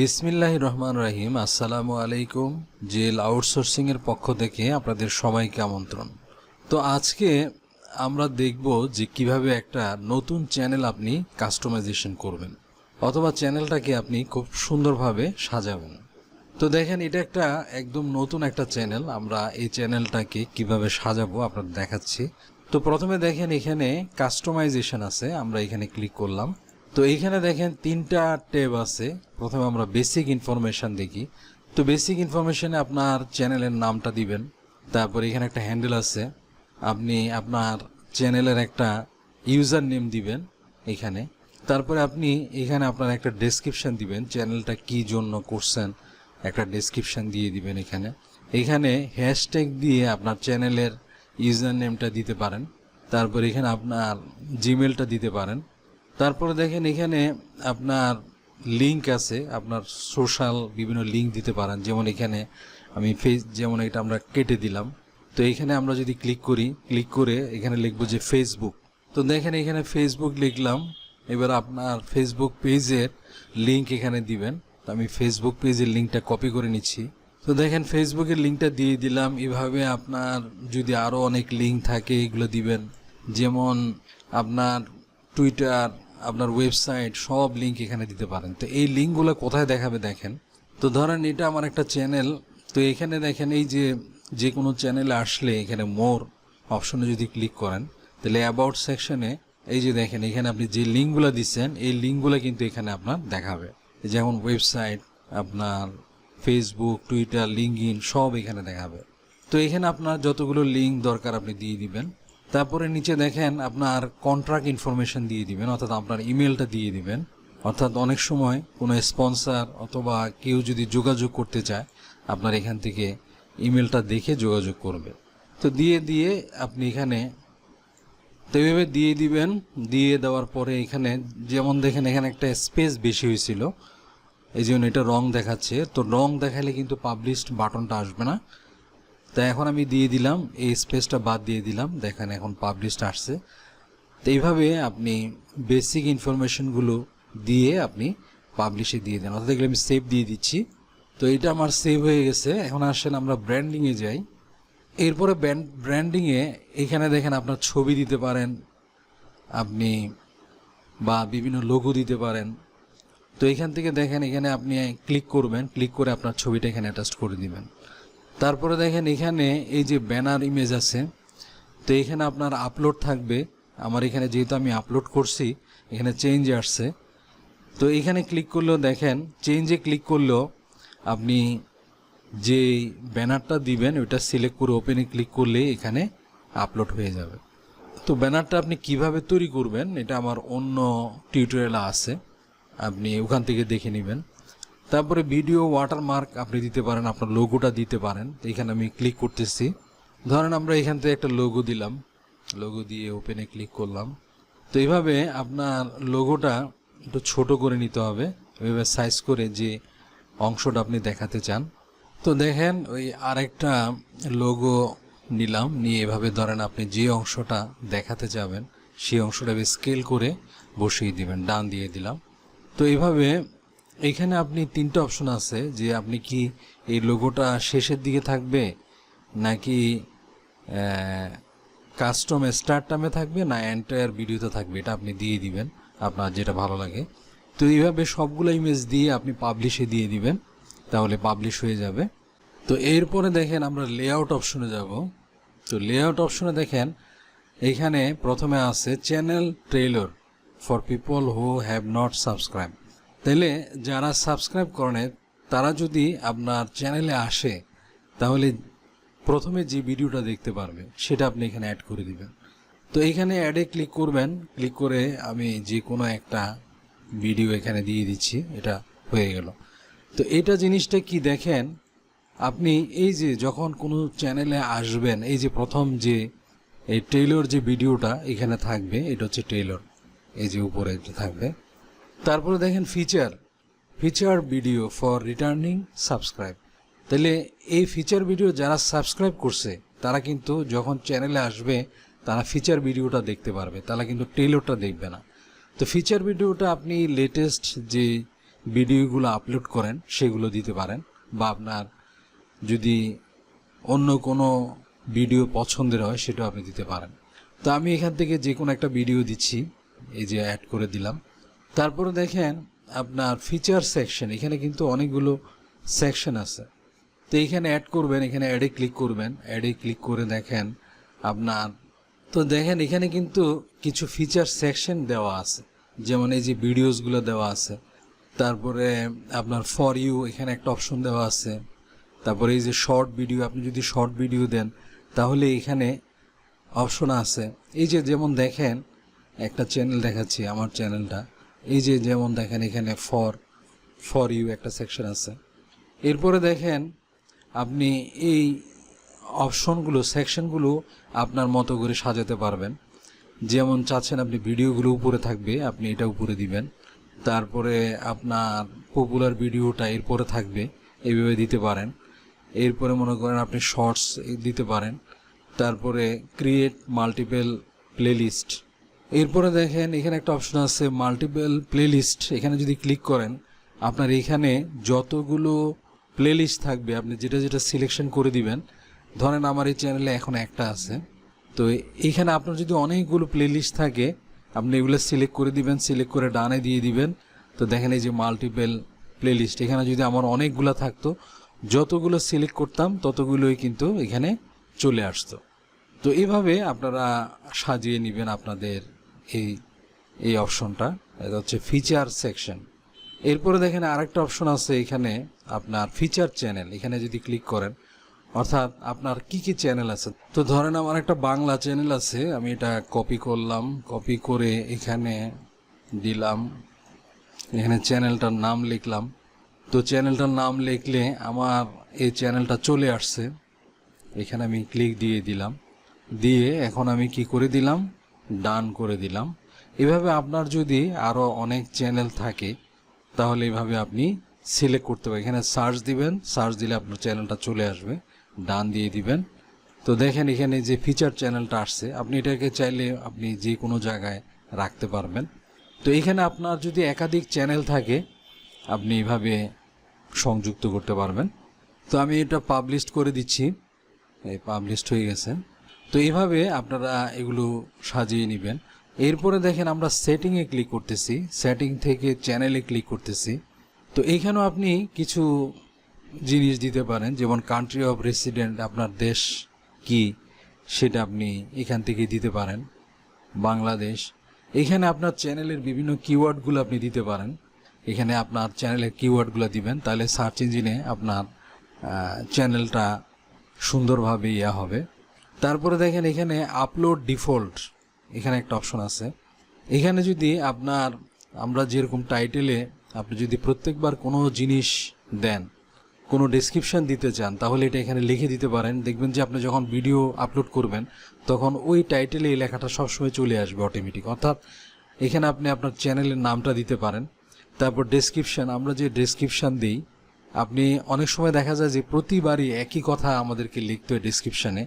বিসমিল্লাহ রহমান রাহিম। আসসালামু আলাইকুম। জেল আউটসোর্সিং এর পক্ষ থেকে আপনাদের সবাইকে আমন্ত্রণ। তো আজকে আমরা দেখব যে কীভাবে একটা নতুন চ্যানেল আপনি কাস্টমাইজেশন করবেন, অথবা চ্যানেলটাকে আপনি খুব সুন্দরভাবে সাজাবেন। তো দেখেন, এটা একটা একদম নতুন একটা চ্যানেল। আমরা এই চ্যানেলটাকে কীভাবে সাজাবো আপনাদের দেখাচ্ছি। তো প্রথমে দেখেন, এখানে কাস্টমাইজেশন আছে। আমরা এখানে ক্লিক করলাম। তো এইখানে দেখেন তিনটা ট্যাব আছে। প্রথমে আমরা বেসিক ইনফরমেশন দেখি। তো বেসিক ইনফরমেশানে আপনার চ্যানেলের নামটা দিবেন। তারপর এখানে একটা হ্যান্ডেল আছে। আপনি আপনার চ্যানেলের একটা ইউজার নেম দিবেন এখানে। তারপরে আপনি এখানে আপনার একটা ডেসক্রিপশন দিবেন চ্যানেলটা কি জন্য করছেন, একটা ডেসক্রিপশন দিয়ে দিবেন এখানে। এখানে হ্যাশট্যাগ দিয়ে আপনার চ্যানেলের ইউজার নেমটা দিতে পারেন। তারপর এখানে আপনার জিমেলটা দিতে পারেন। তারপরে দেখেন এখানে আপনার লিংক আছে, আপনার সোশ্যাল বিভিন্ন লিংক দিতে পারেন। যেমন এখানে আমি ফেস যেমন এটা আমরা কেটে দিলাম। তো এখানে আমরা যদি ক্লিক করি ক্লিক করে এখানে লিখব যে ফেসবুক তো দেখেন এখানে ফেসবুক লিখলাম। এবার আপনার ফেসবুক পেজের লিংক এখানে দিবেন। তো আমি ফেসবুক পেজের লিঙ্কটা কপি করে নিচ্ছি। তো দেখেন ফেসবুকের লিঙ্কটা দিয়ে দিলাম। এভাবে আপনার যদি আরও অনেক লিঙ্ক থাকে, এগুলো দিবেন। যেমন আপনার টুইটার আপনার ওয়েবসাইট সব লিঙ্ক এখানে দিতে পারেন। তো এই লিঙ্কগুলো কোথায় দেখাবে দেখেন। তো ধরেন এটা আমার একটা চ্যানেল তো এখানে দেখেন এই যে যে কোনো চ্যানেলে আসলে এখানে মোর অপশনে যদি ক্লিক করেন, তাহলে অ্যাবাউট সেকশনে এই যে দেখেন, এখানে আপনি যে লিঙ্কগুলো দিচ্ছেন, এই লিঙ্কগুলো কিন্তু এখানে আপনার দেখাবে। যেমন ওয়েবসাইট আপনার ফেসবুক টুইটার লিঙ্ক সব এখানে দেখাবে। তো এখানে আপনার যতগুলো লিঙ্ক দরকার আপনি দিয়ে দিবেন। তারপরে নিচে দেখেন আপনার কন্ট্রাক্ট ইনফরমেশন দিয়ে দিবেন, অর্থাৎ আপনার ইমেলটা দিয়ে দিবেন। অর্থাৎ অনেক সময় কোনো স্পন্সর অথবা কেউ যদি যোগাযোগ করতে চায়, আপনার এখান থেকে ইমেলটা দেখে যোগাযোগ করবে। তো দিয়ে দিয়ে আপনি এখানে তো এইভাবে দিয়ে দিবেন। দিয়ে দেওয়ার পরে এখানে যেমন দেখেন, এখানে একটা স্পেস বেশি হয়েছিল। এই জন্য এটা রং দেখাচ্ছে। তো রং দেখালে কিন্তু পাবলিশড বাটনটা আসবে না। তাই এখন আমি দিয়ে দিলাম, এই স্পেসটা বাদ দিয়ে দিলাম। দেখেন এখন পাবলিশড আসছে। তো এইভাবে আপনি বেসিক ইনফরমেশনগুলো দিয়ে আপনি পাবলিশে দিয়ে দেন। অর্থাৎ এগুলো আমি সেভ দিয়ে দিচ্ছি। তো এটা আমার সেভ হয়ে গেছে। এখন আসলে আমরা ব্র্যান্ডিংয়ে যাই। এরপরে ব্র্যান্ডিংয়ে এখানে দেখেন আপনার ছবি দিতে পারেন। আপনি বা বিভিন্ন লোগো দিতে পারেন। তো এখান থেকে দেখেন এখানে আপনি ক্লিক করবেন। ক্লিক করে আপনার ছবিটা এখানে অ্যাটাচ করে দিবেন। তারপরে দেখেন এখানে এই যে ব্যানার ইমেজ আছে, তো এখানে আপনার আপলোড থাকবে। আমার এখানে যেহেতু আমি আপলোড করছি, এখানে চেঞ্জ আসছে। তো এখানে ক্লিক করলেও দেখেন চেঞ্জে ক্লিক করলেও আপনি যে ব্যানারটা দিবেন, ওইটা সিলেক্ট করে ওপেনে ক্লিক করলে এখানে আপলোড হয়ে যাবে। তো ব্যানারটা আপনি কীভাবে তৈরি করবেন, এটা আমার অন্য টিউটোরিয়াল আছে। আপনি ওখান থেকে দেখে নেবেন। তারপরে ভিডিও ওয়াটারমার্ক আপনি দিতে পারেন, আপনার লোগোটা দিতে পারেন। এখানে আমি ক্লিক করতেছি। ধরেন আমরা এখান থেকে একটা লোগো দিলাম। লোগো দিয়ে ওপেনে ক্লিক করলাম। তো এইভাবে আপনার লোগোটা একটু ছোট করে নিতে হবে। এভাবে সাইজ করে যে অংশটা আপনি দেখাতে চান। তো দেখেন, ওই আরেকটা লোগো নিলাম। নিয়ে এভাবে ধরেন আপনি যে অংশটা দেখাতে যাবেন, সেই অংশটা স্কেল করে বসিয়ে দিবেন, ডান দিয়ে দিলাম। তো এইভাবে এখানে আপনি তিনটা অপশন আছে, যে আপনি কি এই লোগোটা শেষের দিকে থাকবে, নাকি কাস্টম স্টার্ট টামে থাকবে, না এন্টায়ার ভিডিওতে থাকবে? এটা আপনি দিয়ে দিবেন, আপনার যেটা ভালো লাগে। তো এইভাবে সবগুলো ইমেজ দিয়ে আপনি পাবলিশে দিয়ে দিবেন, তাহলে পাবলিশ হয়ে যাবে। তো এরপরে দেখেন আমরা লেআউট অপশনে যাব। তো লেআউট অপশনে দেখেন, এখানে প্রথমে আছে channel trailer for people who have not subscribe তাহলে যারা সাবস্ক্রাইব করেন তারা যদি আপনার চ্যানেলে আসে, তাহলে প্রথমে যে ভিডিওটা দেখতে পারবে, সেটা আপনি এখানে অ্যাড করে দিবেন। তো এখানে অ্যাডে ক্লিক করবেন। ক্লিক করে আমি যে কোনো একটা ভিডিও এখানে দিয়ে দিচ্ছি, এটা হয়ে গেল। তো এটা জিনিসটা কি দেখেন, আপনি এই যে যখন কোনো চ্যানেলে আসবেন, এই যে প্রথম যে, এই ট্রেলর যে ভিডিওটা এখানে থাকবে, এটা হচ্ছে ট্রেলর এই যে উপরে থাকবে। তারপরে দেখেন feature feature video for returning subscribe তাহলে এই ফিচার ভিডিও যারা সাবস্ক্রাইব করছে, তারা কিন্তু যখন চ্যানেলে আসবে, তারা ফিচার ভিডিওটা দেখতে পারবে। তারা কিন্তু টেলরটা দেখবে না। তো ফিচার ভিডিওটা আপনি লেটেস্ট যে ভিডিওগুলো আপলোড করেন, সেগুলো দিতে পারেন। বা আপনার যদি অন্য কোনো ভিডিও পছন্দের হয়, সেটাও আপনি দিতে পারেন। তো আমি এখান থেকে যে কোনো একটা ভিডিও দিচ্ছি। এই যে অ্যাড করে দিলাম। তারপরে দেখেন আপনার ফিচার সেকশন এখানে কিন্তু অনেকগুলো সেকশন আছে। তো এখানে অ্যাড করবেন, এখানে অ্যাডে ক্লিক করবেন। অ্যাডে ক্লিক করে দেখেন আপনার, তো দেখেন এখানে কিন্তু কিছু ফিচার সেকশন দেওয়া আছে। যেমন এই যে ভিডিওসগুলো দেওয়া আছে। তারপরে আপনার ফর ইউ এখানে একটা অপশন দেওয়া আছে। তারপরে এই যে শর্ট ভিডিও আপনি যদি শর্ট ভিডিও দেন, তাহলে এখানে অপশন আছে। এই যে যেমন দেখেন, একটা চ্যানেল দেখাচ্ছি, আমার চ্যানেলটা এই যে যেমন দেখেন এখানে ফর ফর ইউ একটা সেকশন আছে। এরপরে দেখেন আপনি এই অপশনগুলো সেকশনগুলো আপনার মতো করে সাজাতে পারবেন। যেমন চাচ্ছেন আপনি ভিডিওগুলো উপরে থাকবে, আপনি এটা উপরে দিবেন। তারপরে আপনার পপুলার ভিডিওটা এরপরে থাকবে এইভাবে দিতে পারেন। এরপরে মনে করেন আপনি শর্টস দিতে পারেন। তারপরে ক্রিয়েট মাল্টিপল প্লেলিস্ট এরপরে দেখেন, এখানে একটা অপশন আছে মাল্টিপল প্লেলিস্ট এখানে যদি ক্লিক করেন, আপনার এখানে যতগুলো প্লেলিস্ট থাকবে, আপনি যেটা যেটা সিলেকশন করে দিবেন, ধরেন আমার এই চ্যানেলে এখন একটা আছে। তো এখানে আপনার যদি অনেকগুলো প্লেলিস্ট থাকে, আপনি এগুলো সিলেক্ট করে দিবেন সিলেক্ট করে ডানে দিয়ে দিবেন। তো দেখেন এই যে মাল্টিপল প্লেলিস্ট এখানে যদি আমার অনেকগুলো থাকতো, যতগুলো সিলেক্ট করতাম, ততগুলোই কিন্তু এখানে চলে আসতো। তো এভাবে আপনারা সাজিয়ে নেবেন আপনাদের এই এই অপশনটা এটা হচ্ছে ফিচার সেকশন এরপরে দেখেন আরেকটা অপশন আছে এখানে আপনার ফিচার চ্যানেল এখানে যদি ক্লিক করেন, অর্থাৎ আপনার কি কি চ্যানেল আছে? তো ধরেন আমার একটা বাংলা চ্যানেল আছে, আমি এটা কপি করলাম কপি করে এখানে দিলাম, এখানে চ্যানেলটার নাম লিখলাম। তো চ্যানেলটার নাম লিখলে আমার এই চ্যানেলটা চলে আসছে। এখানে আমি ক্লিক দিয়ে দিলাম। দিয়ে এখন আমি কি করে দিলাম? ডান করে দিলাম। এভাবে আপনার যদি আরও অনেক চ্যানেল থাকে, তাহলে এইভাবে আপনি সিলেক্ট করতে পারেন। এখানে সার্চ দিবেন সার্চ দিলে আপনার চ্যানেলটা চলে আসবে। ডান দিয়ে দিবেন। তো দেখেন এখানে যে ফিচার চ্যানেলটা আসছে, আপনি এটাকে চাইলে আপনি যে কোনো জায়গায় রাখতে পারবেন। তো এখানে আপনার যদি একাধিক চ্যানেল থাকে, আপনি এইভাবে সংযুক্ত করতে পারবেন। তো আমি এটা পাবলিশ করে দিচ্ছি। এই পাবলিশড হয়ে গেছে। তো এইভাবে আপনারা এগুলো সাজিয়ে নেবেন। এরপরে দেখেন আমরা সেটিংয়ে ক্লিক করতেছি। সেটিং থেকে চ্যানেলে ক্লিক করতেছি। তো এইখানেও আপনি কিছু জিনিস দিতে পারেন, যেমন কান্ট্রি অফ রেসিডেন্ট আপনার দেশ কি, সেটা আপনি এখান থেকে দিতে পারেন। বাংলাদেশ। এখানে আপনার চ্যানেলের বিভিন্ন কিওয়ার্ডগুলো আপনি দিতে পারেন। এখানে আপনার চ্যানেলের কিওয়ার্ডগুলো দিবেন, তাহলে সার্চ ইঞ্জিনে আপনার চ্যানেলটা সুন্দরভাবে ইয়া হবে। তারপরে দেখেন এখানে আপলোড ডিফল্ট এখানে একটা অপশন আছে। এখানে যদি আপনার, আমরা যেরকম টাইটেলে আপনি যদি প্রত্যেকবার কোনো জিনিস দেন, কোনো ডেসক্রিপশন দিতে চান, তাহলে এটা এখানে লিখে দিতে পারেন। দেখবেন যে আপনি যখন ভিডিও আপলোড করবেন, তখন ওই টাইটেলে এই লেখাটা সবসময় চলে আসবে অটোমেটিক অর্থাৎ এখানে আপনি আপনার চ্যানেলের নামটা দিতে পারেন। তারপর ডেসক্রিপশন আমরা যে ডেসক্রিপশন দিই, আপনি অনেক সময় দেখা যায় যে প্রতিবারই একই কথা আমাদেরকে লিখতে হয় ডেসক্রিপশানে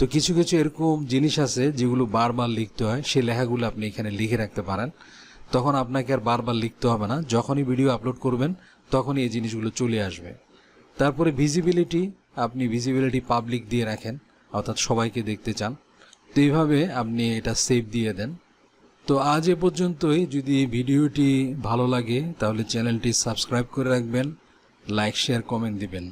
তো কিছু কিছু এরকম জিনিস আছে যেগুলো বারবার লিখতে হয়। সেই লেখাগুলো আপনি এখানে লিখে রাখতে পারেন। তখন আপনাকে আর বারবার লিখতে হবে না। যখনই ভিডিও আপলোড করবেন, তখনই এই জিনিসগুলো চলে আসবে। তারপরে ভিজিবিলিটি আপনি ভিজিবিলিটি পাবলিক দিয়ে রাখেন, অর্থাৎ সবাইকে দেখতে চান। তো এইভাবে আপনি এটা সেভ দিয়ে দেন। তো আজ এ পর্যন্তই। যদি ভিডিওটি ভালো লাগে, তাহলে চ্যানেলটি সাবস্ক্রাইব করে রাখবেন লাইক শেয়ার কমেন্ট দিবেন।